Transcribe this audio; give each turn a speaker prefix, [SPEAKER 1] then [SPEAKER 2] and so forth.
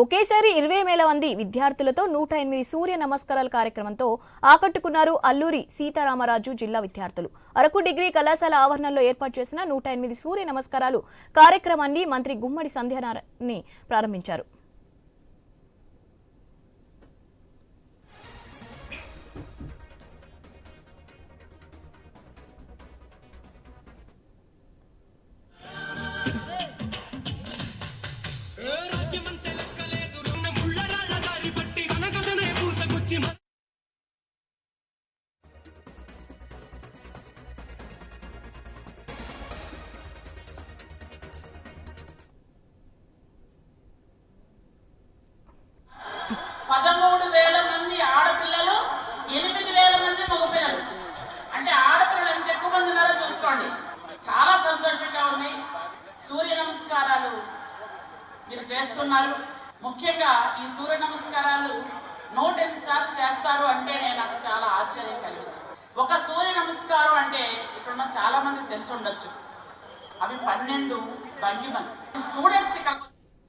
[SPEAKER 1] ఒకేసారి ఇరవై వేల మంది విద్యార్థులతో నూట ఎనిమిది సూర్య నమస్కారాల కార్యక్రమంతో ఆకట్టుకున్నారు అల్లూరి సీతారామరాజు జిల్లా విద్యార్థులు. అరకు డిగ్రీ కళాశాల ఆవరణలో ఏర్పాటు చేసిన నూట ఎనిమిది సూర్య నమస్కారాలు కార్యక్రమాన్ని మంత్రి గుమ్మడి సంధ్యానారాయణని ప్రారంభించారు.
[SPEAKER 2] పదమూడు వేల మంది ఆడపిల్లలు ఎనిమిది వేల మంది మగపిల్లలు. అంటే ఆడపిల్లలు ఎంత ఎక్కువ మంది ఉన్నారో చూసుకోండి. చాలా సంతోషంగా ఉంది. సూర్య నమస్కారాలు మీరు చేస్తున్నారు. ముఖ్యంగా ఈ సూర్య నమస్కారాలు నూట ఎనిమిది సార్లు చేస్తారు అంటే నేను నాకు చాలా ఆశ్చర్యం కలిగింది ఒక సూర్య నమస్కారం అంటే ఇప్పుడున్న చాలా మంది తెలిసి ఉండొచ్చు. అవి పన్నెండు భంగిమలు స్టూడెంట్స్ ఇక్కడ